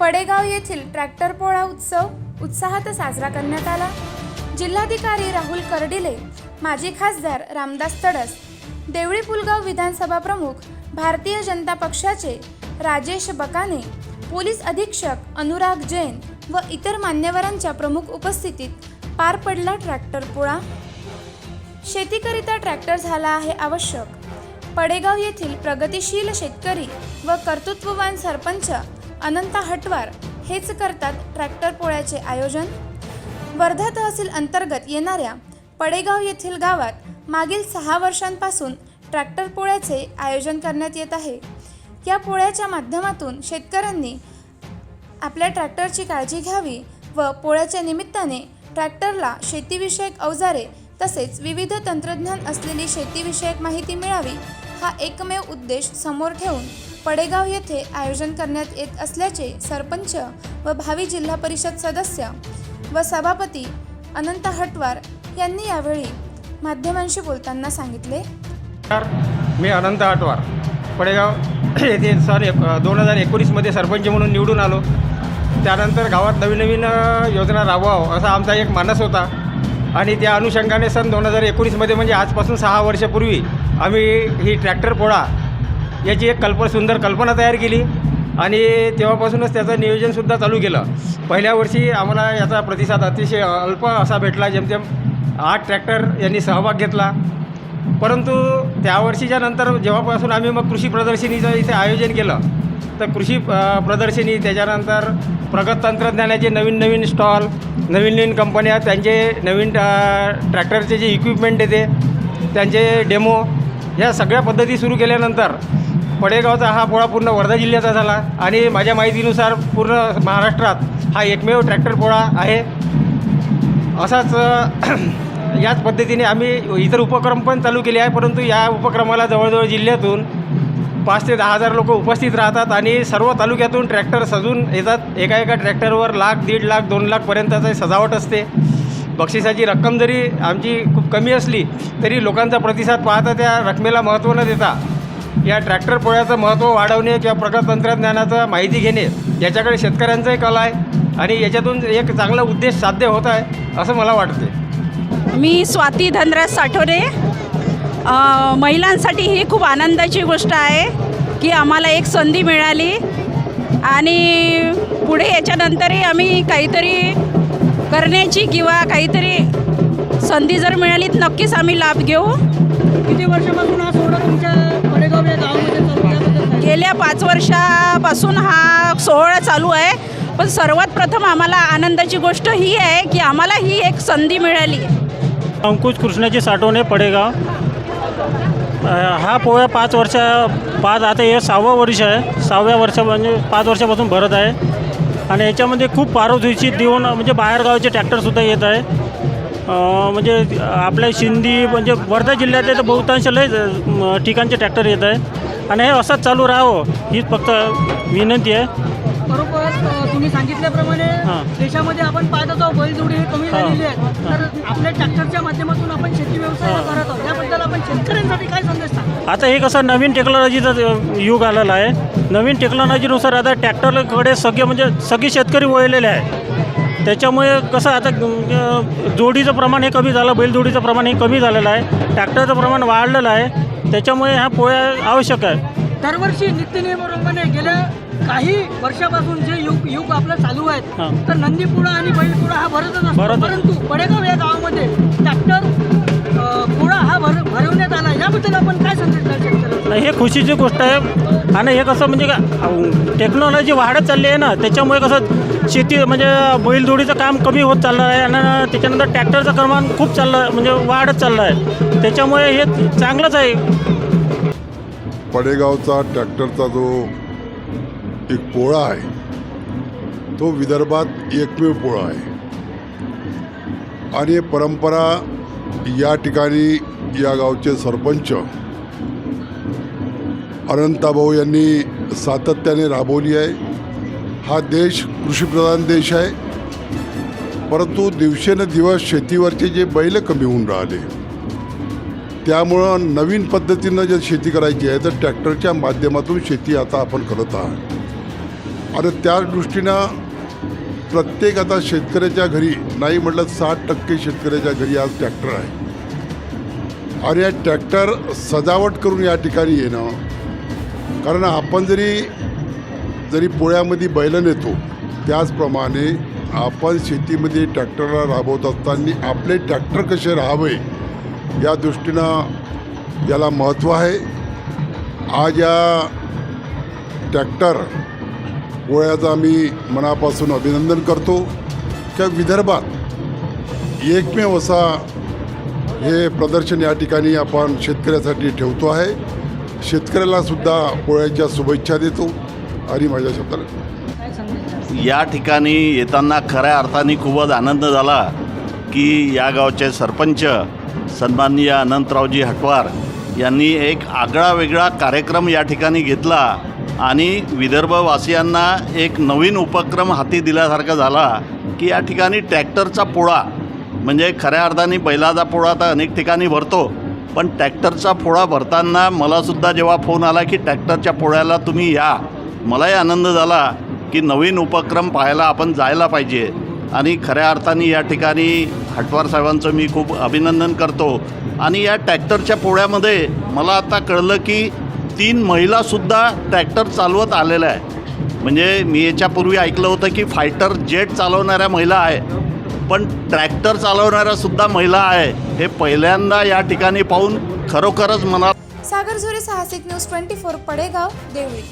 पडेगाव येथील ट्रॅक्टर पोळा उत्सव उत्साहात साजरा करण्यात आला. जिल्हाधिकारी राहुल कर्डिले माजी खासदार रामदास तडस देवळी पुलगाव विधानसभा प्रमुख भारतीय जनता पक्षाचे राजेश बकाने पोलीस अधीक्षक अनुराग जैन व इतर मान्यवरांच्या प्रमुख उपस्थितीत पार पडला ट्रॅक्टर पोळा. शेतीकरिता ट्रॅक्टर झाला आहे आवश्यक. पडेगाव येथील प्रगतिशील शेतकरी व कर्तृत्ववान सरपंच अनंता हटवार हेच करतात ट्रॅक्टर पोळ्याचे आयोजन. वर्धा तहसील अंतर्गत येणाऱ्या पडेगाव येथील गावात मागील सहा वर्षांपासून ट्रॅक्टर पोळ्याचे आयोजन करण्यात येत आहे. या पोळ्याच्या माध्यमातून शेतकऱ्यांनी आपल्या ट्रॅक्टरची काळजी घ्यावी व पोळ्याच्या निमित्ताने ट्रॅक्टरला शेतीविषयक अवजारे तसेच विविध तंत्रज्ञान असलेली शेतीविषयक माहिती मिळावी हा एकमेव उद्देश समोर ठेवून पडेगाव येथे आयोजन करण्यात येत असल्याचे सरपंच व भावी जिल्हा परिषद सदस्य व सभापती अनंत हटवार यांनी यावेळी माध्यमांशी बोलताना सांगितले. मी अनंत हटवार पडेगाव येथे सन एक दोन हजार एकोणीसमध्ये सरपंच म्हणून निवडून आलो. त्यानंतर गावात नवीन नवीन योजना राबवावं असा आमचा एक मानस होता. आणि त्या अनुषंगाने सन दोन हजार एकोणीसमध्ये म्हणजे आजपासून सहा वर्षापूर्वी आम्ही ही ट्रॅक्टर पोळा याची एक कल्प सुंदर कल्पना तयार केली. आणि तेव्हापासूनच त्याचं नियोजनसुद्धा चालू केलं. पहिल्या वर्षी आम्हाला याचा प्रतिसाद अतिशय अल्प असा भेटला जेमतेम आठ ट्रॅक्टर यांनी सहभाग घेतला. परंतु त्या वर्षीच्या नंतर जेव्हापासून आम्ही मग कृषी प्रदर्शनीचं इथे आयोजन केलं तर कृषी प्रदर्शनी त्याच्यानंतर प्रगत तंत्रज्ञानाचे नवीन नवीन स्टॉल नवीन नवीन कंपन्या त्यांचे नवीन ट्रॅक्टरचे जे इक्विपमेंट येते त्यांचे डेमो या सगळ्या पद्धती सुरू केल्यानंतर पडेगावचा हा पोळा पूर्ण वर्धा जिल्ह्याचा झाला आणि माझ्या माहितीनुसार पूर्ण महाराष्ट्रात हा एकमेव ट्रॅक्टर पोळा आहे. असाच याच पद्धतीने आम्ही इतर उपक्रम पण चालू केले आहे परंतु या उपक्रमाला जवळजवळ जिल्ह्यातून पाच ते दहा हजार लोक उपस्थित राहतात आणि सर्व तालुक्यातून ट्रॅक्टर सजून येतात. एका एका ट्रॅक्टरवर लाख दीड लाख दोन लाखपर्यंतचं सजावट असते. बक्षिसाची रक्कम जरी आमची खूप कमी असली तरी लोकांचा प्रतिसाद पाहता त्या रकमेला महत्त्व न देता या ट्रॅक्टर पोळ्याचं महत्त्व वाढवणे किंवा प्रगत तंत्रज्ञानाचं माहिती घेणे याच्याकडे शेतकऱ्यांचाही कल आहे आणि याच्यातून एक चांगला उद्देश साध्य होत आहे असं मला वाटते मी स्वाती धनराज साठवणे महिलांसाठी ही खूप आनंदाची गोष्ट आहे की आम्हाला एक संधी मिळाली आणि पुढे याच्यानंतरही आम्ही काहीतरी करण्याची किंवा काहीतरी संधी जर मिळाली तर नक्कीच आम्ही लाभ घेऊ. किती वर्षापासून वर्षापासून हा सोहळा चालू आहे. पण सर्वात प्रथम आम्हाला आनंदाची गोष्ट ही आहे की आम्हाला ही एक संधी मिळाली. अंकुश कृष्णाची साठवणे पडेगाव. हा पोळा पाच वर्षा पाच आता हे सहावं वर्ष आहे. सहाव्या वर्षा म्हणजे पाच वर्षापासून भरत आहे. आणि याच्यामध्ये खूप पारितोषिक देऊन म्हणजे बाहेरगावचे ट्रॅक्टरसुद्धा येत आहे. म्हणजे आपल्या शिंदी म्हणजे वर्धा जिल्ह्यातले तर बहुतांश लय ठिकाणचे ट्रॅक्टर येत आहे. आणि हे असंच चालू राहावं हीच फक्त विनंती आहे. बरोबर अ, तुम्ही सांगितल्याप्रमाणे हां. देशामध्ये आपण पाहत आहोत बैलजोडी हे कमी हां. झालेली आहे. तर आपल्या ट्रॅक्टरच्या माध्यमातून आपण शेती व्यवसाय हा. करत आहोत. याबद्दल आपण शेतकऱ्यांसाठी काय संदेश आता हे कसं नवीन टेक्नॉलॉजीचं युग आलेलं आहे. नवीन टेक्नॉलॉजीनुसार आता ट्रॅक्टरकडे सगळे म्हणजे सगळे शेतकरी वळलेले आहे त्याच्यामुळे कसं आता अं, जोडीचं प्रमाण हे कमी झालं बैलजोडीचं प्रमाण हे कमी झालेलं आहे. ट्रॅक्टरचं प्रमाण वाढलेलं आहे. त्याच्यामुळे ह्या पोळ्या आवश्यक आहे. दरवर्षी नित्यनियमाप्रमाणे गेल्या काही वर्षापासून जे युग युग आपलं चालू आहे हां. तर नंदीपुडा आणि बैलपुडा हा भरतच असतो. भरतच. परंतु पडेगाव या गावामध्ये ट्रॅक्टर पुडा हा भर भरवण्यात आला. याबद्दल आपण काय संदेश द्याल शेतकऱ्यांना? नाही हे खुशीची गोष्ट आहे. आणि हे कसं म्हणजे का टेक्नॉलॉजी वाढत चालली आहे ना त्याच्यामुळे कसं शेती म्हणजे बैलजोडीचं काम कमी होत चाललं आहे आणि त्याच्यानंतर ट्रॅक्टरचं प्रमाण खूप चाललं आहे म्हणजे वाढत चाललं आहे. त्याच्यामुळे हे चांगलंच आहे. पडेगावचा ट्रॅक्टरचा जो एक पोळा आहे तो विदर्भात एकमेव पोळा आहे. आणि परंपरा या ठिकाणी या गावचे सरपंच अनंताभाऊ यांनी सातत्याने राबवली आहे. हा देश कृषीप्रधान देश आहे. परंतु दिवसेंदिवस शेतीवरचे जे बैल कमी होऊन राहिले त्यामुळं नवीन पद्धतीनं जर शेती करायची आहे तर ट्रॅक्टरच्या माध्यमातून शेती आता आपण करत आहात. आणि त्या दृष्टीनं प्रत्येक आता शेतकऱ्याच्या घरी नाही म्हटलं साठ टक्के शेतकऱ्याच्या घरी आज ट्रॅक्टर आहे. आणि या ट्रॅक्टर सजावट करून या ठिकाणी येणं कारण आपण जरी जरी पोळ्यामध्ये बैलं नेतो त्याचप्रमाणे आपण शेतीमध्ये ट्रॅक्टरला राबवत असताना आपले ट्रॅक्टर कसे राहावे या दृष्टीनं याला महत्त्व आहे. आज या ट्रॅक्टर पोळ्याचा आम्ही मनापासून अभिनंदन करतो. त्या विदर्भात एकमेव असा हे प्रदर्शन या ठिकाणी आपण शेतकऱ्यासाठी ठेवतो आहे. शेतकऱ्यालासुद्धा पोळ्याच्या शुभेच्छा देतो. हरी माझ्या शब्दाला. या ठिकाणी येताना खऱ्या अर्थाने खूपच आनंद झाला की या गावचे सरपंच सन्माननीय अनंतरावजी हटवार यांनी एक आगळा वेगळा कार्यक्रम या ठिकाणी घेतला आणि विदर्भवासियांना एक नवीन उपक्रम हाती दिल्यासारखा झाला की या ठिकाणी ट्रॅक्टरचा पोळा म्हणजे खऱ्या अर्थाने बैलाचा पोळा तर अनेक ठिकाणी भरतो पण ट्रॅक्टरचा पोळा भरताना मलासुद्धा जेव्हा फोन आला की ट्रॅक्टरच्या पोळ्याला तुम्ही या मलाही आनंद झाला की नवीन उपक्रम पाहायला आपण जायला पाहिजे. आणि खऱ्या अर्थाने या ठिकाणी हटवार साहेबांचं मी खूप अभिनंदन करतो. आणि या ट्रॅक्टरच्या पोळ्यामध्ये मला आता कळलं की तीन महिलासुद्धा ट्रॅक्टर चालवत आलेल्या आहे म्हणजे मी याच्यापूर्वी ऐकलं होतं की फायटर जेट चालवणाऱ्या महिला आहे पण ट्रॅक्टर चालवणाऱ्या सुद्धा महिला आहे. हे पहिल्यांदा या ठिकाणी पाहून खरोखरच मला Sagar Zore Sahasik news twenty four Padegaon Deoli.